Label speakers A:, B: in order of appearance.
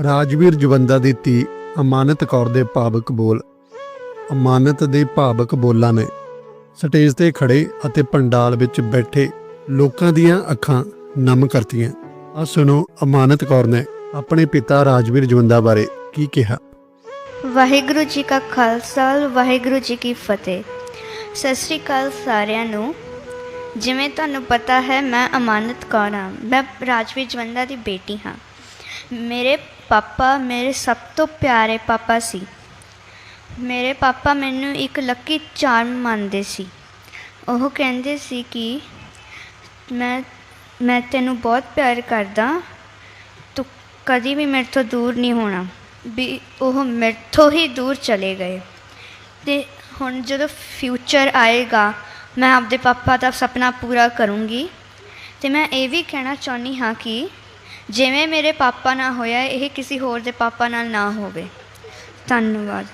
A: ਰਾਜਵੀਰ ਜਵੰਦਾ ਦੀ ਧੀ ਅਮਾਨਤ ਕੌਰ ਦੇ ਭਾਵਕ ਬੋਲ। ਅਮਾਨਤ ਦੇ ਭਾਵਕ ਬੋਲਾਂ ਨੇ ਸਟੇਜ ਤੇ ਖੜੇ ਅਤੇ ਪੰਡਾਲ ਵਿੱਚ ਬੈਠੇ ਲੋਕਾਂ ਦੀਆਂ ਅੱਖਾਂ ਨਮ ਕਰਤੀਆਂ। ਆ ਸੁਣੋ, ਅਮਾਨਤ ਕੌਰ ਨੇ ਆਪਣੇ ਪਿਤਾ ਰਾਜਵੀਰ ਜਵੰਦਾ ਬਾਰੇ ਕੀ ਕਿਹਾ?
B: ਵਾਹਿਗੁਰੂ ਜੀ ਕਾ ਖਾਲਸਾ, ਵਾਹਿਗੁਰੂ ਜੀ ਕੀ ਫਤਿਹ। ਸਤਿ ਸ੍ਰੀ ਅਕਾਲ ਸਾਰਿਆਂ ਨੂੰ। ਜਿਵੇਂ ਤੁਹਾਨੂੰ ਪਤਾ ਹੈ, ਮੈਂ ਅਮਾਨਤ ਕੌਰ ਹਾਂ। ਮੈਂ ਰਾਜਵੀਰ ਜਵੰਦਾ ਦੀ ਬੇਟੀ ਹਾਂ। ਮੇਰੇ ਪਾਪਾ ਮੇਰੇ ਸਭ ਤੋਂ ਪਿਆਰੇ ਪਾਪਾ ਸੀ। ਮੇਰੇ ਪਾਪਾ ਮੈਨੂੰ ਇੱਕ ਲੱਕੀ ਚਾਰਮ ਮੰਨਦੇ ਸੀ। ਉਹ ਕਹਿੰਦੇ ਸੀ ਕਿ ਮੈਂ ਮੈਂ ਤੈਨੂੰ ਬਹੁਤ ਪਿਆਰ ਕਰਦਾ, ਤੂੰ ਕਦੀ ਵੀ ਮੇਰੇ ਤੋਂ ਦੂਰ ਨਹੀਂ ਹੋਣਾ। ਵੀ ਉਹ ਮੇਰੇ ਤੋਂ ਹੀ ਦੂਰ ਚਲੇ ਗਏ। ਤੇ ਹੁਣ ਜਦੋਂ ਫਿਊਚਰ ਆਏਗਾ, ਮੈਂ ਆਪਦੇ ਪਾਪਾ ਦਾ ਸੁਪਨਾ ਪੂਰਾ ਕਰੂੰਗੀ। ਤੇ ਮੈਂ ਇਹ ਵੀ ਕਹਿਣਾ ਚਾਹੁੰਦੀ ਹਾਂ ਕਿ ਜਿਵੇਂ ਮੇਰੇ ਪਾਪਾ ਨਾਲ ਹੋਇਆ ਇਹ ਕਿਸੇ ਹੋਰ ਦੇ ਪਾਪਾ ਨਾਲ ਨਾ ਹੋਵੇ। ਧੰਨਵਾਦ।